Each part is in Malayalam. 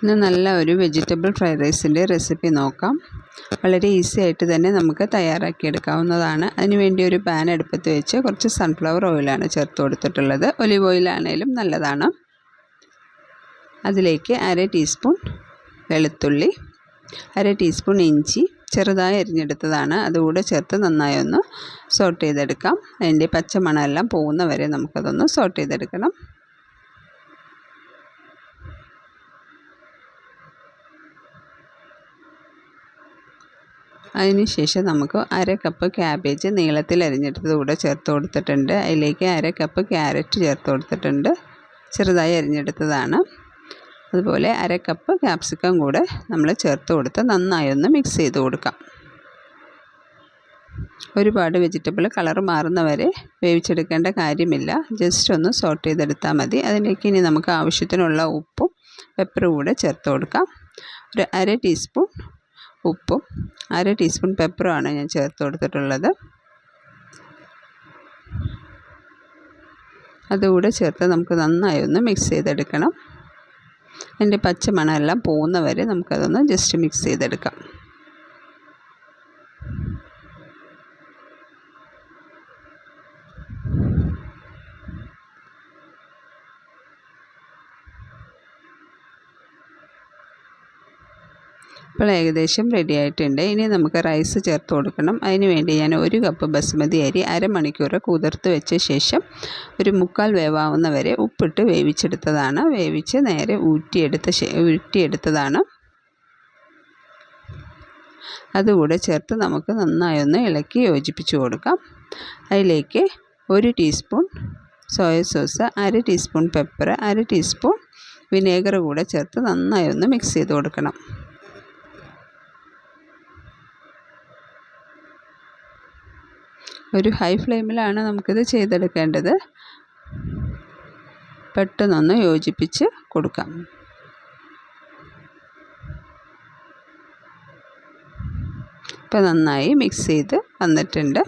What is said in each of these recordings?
ഇന്ന് നല്ല ഒരു വെജിറ്റബിൾ ഫ്രൈഡ് റൈസിന്റെ റെസിപ്പി നോക്കാം. വളരെ ഈസി ആയിട്ട് തന്നെ നമുക്ക് തയ്യാറാക്കിയെടുക്കാവുന്നതാണ്. അതിനുവേണ്ടി ഒരു പാൻ അടുപ്പത്ത് വെച്ച് കുറച്ച് സൺഫ്ലവർ ഓയിലാണ് ചേർത്ത് കൊടുത്തിട്ടുള്ളത്. ഒലിവ് ഓയിലാണേലും നല്ലതാണ്. അതിലേക്ക് അര ടീസ്പൂൺ വെളുത്തുള്ളി അര ടീസ്പൂൺ ഇഞ്ചി ചെറുതായി അരിഞ്ഞെടുത്തതാണ്. അതുകൂടെ ചേർത്ത് നന്നായി ഒന്ന് സോട്ട് ചെയ്തെടുക്കാം. അതിന്റെ പച്ചമണമെല്ലാം പോകുന്ന വരെ നമുക്കതൊന്ന് സോട്ട് ചെയ്തെടുക്കണം. അതിനുശേഷം നമുക്ക് അര കപ്പ് ക്യാബേജ് നീളത്തിൽ അരിഞ്ഞെടുത്തത് കൂടെ ചേർത്ത് കൊടുത്തിട്ടുണ്ട്. അതിലേക്ക് അര കപ്പ് ക്യാരറ്റ് ചേർത്ത് കൊടുത്തിട്ടുണ്ട്. ചെറുതായി അരിഞ്ഞെടുത്തതാണ്. അതുപോലെ അര കപ്പ് ക്യാപ്സിക്കം കൂടെ നമ്മൾ ചേർത്ത് കൊടുത്ത് നന്നായി ഒന്ന് മിക്സ് ചെയ്ത് കൊടുക്കാം. ഒരുപാട് വെജിറ്റബിൾ കളർ മാറുന്നവരെ വേവിച്ചെടുക്കേണ്ട കാര്യമില്ല. ജസ്റ്റ് ഒന്ന് സോട്ട് ചെയ്തെടുത്താൽ മതി. അതിലേക്ക് ഇനി നമുക്ക് ആവശ്യത്തിനുള്ള ഉപ്പും പെപ്പറും കൂടെ ചേർത്ത് കൊടുക്കാം. ഒരു അര ടീസ്പൂൺ ഉപ്പും അര ടീസ്പൂൺ പെപ്പറുമാണ് ഞാൻ ചേർത്ത് കൊടുത്തിട്ടുള്ളത്. അതുകൂടെ ചേർത്ത് നമുക്ക് നന്നായി ഒന്ന് മിക്സ് ചെയ്തെടുക്കണം. അതിന്റെ പച്ചമണമെല്ലാം പോകുന്ന വരെ നമുക്കതൊന്ന് ജസ്റ്റ് മിക്സ് ചെയ്തെടുക്കാം. ഇപ്പോൾ ഏകദേശം റെഡി ആയിട്ടുണ്ട്. ഇനി നമുക്ക് റൈസ് ചേർത്ത് കൊടുക്കണം. അതിന് വേണ്ടി ഞാൻ ഒരു കപ്പ് ബസ്മതി അരി അരമണിക്കൂർ കുതിർത്ത് വെച്ച ശേഷം ഒരു മുക്കാൽ വേവാവുന്ന വരെ ഉപ്പിട്ട് വേവിച്ചെടുത്തതാണ്. വേവിച്ച് നേരെ ഊറ്റിയെടുത്ത ഊറ്റിയെടുത്തതാണ് അതുകൂടെ ചേർത്ത് നമുക്ക് നന്നായി ഒന്ന് ഇളക്കി യോജിപ്പിച്ച് കൊടുക്കാം. അതിലേക്ക് ഒരു ടീസ്പൂൺ സോയ സോസ് അര ടീസ്പൂൺ പെപ്പർ അര ടീസ്പൂൺ വിനേഗർ കൂടെ ചേർത്ത് നന്നായി ഒന്ന് മിക്സ് ചെയ്ത് കൊടുക്കണം. ഒരു ഹൈ ഫ്ലെയിമിലാണ് നമുക്കിത് ചെയ്തെടുക്കേണ്ടത്. പെട്ടെന്നൊന്ന് യോജിപ്പിച്ച് കൊടുക്കാം. ഇപ്പം നന്നായി മിക്സ് ചെയ്ത് വന്നിട്ടുണ്ട്.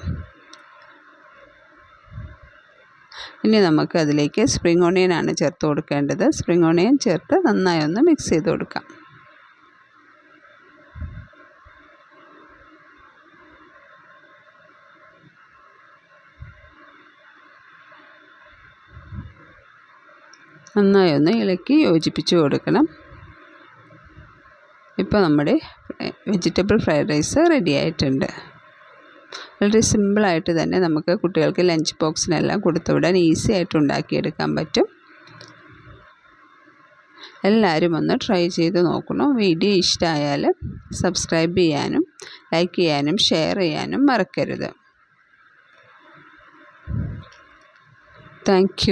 ഇനി നമുക്ക് അതിലേക്ക് സ്പ്രിംഗ് ആണ് ചേർത്ത് കൊടുക്കേണ്ടത്. സ്പ്രിംഗ് ഓണിയൻ ചേർത്ത് നന്നായി ഒന്ന് മിക്സ് ചെയ്ത് കൊടുക്കാം. നന്നായി ഒന്ന് ഇളക്കി യോജിപ്പിച്ച് കൊടുക്കണം. ഇപ്പോൾ നമ്മുടെ വെജിറ്റബിൾ ഫ്രൈഡ് റൈസ് റെഡി ആയിട്ടുണ്ട്. വളരെ സിമ്പിളായിട്ട് തന്നെ നമുക്ക് കുട്ടികൾക്ക് ലഞ്ച് ബോക്സിനെല്ലാം കൊടുത്തുവിടാൻ ഈസി ആയിട്ട് ഉണ്ടാക്കിയെടുക്കാൻ പറ്റും. എല്ലാവരും ഒന്ന് ട്രൈ ചെയ്ത് നോക്കണം. വീഡിയോ ഇഷ്ടമായാൽ സബ്സ്ക്രൈബ് ചെയ്യാനും ലൈക്ക് ചെയ്യാനും ഷെയർ ചെയ്യാനും മറക്കരുത്. താങ്ക്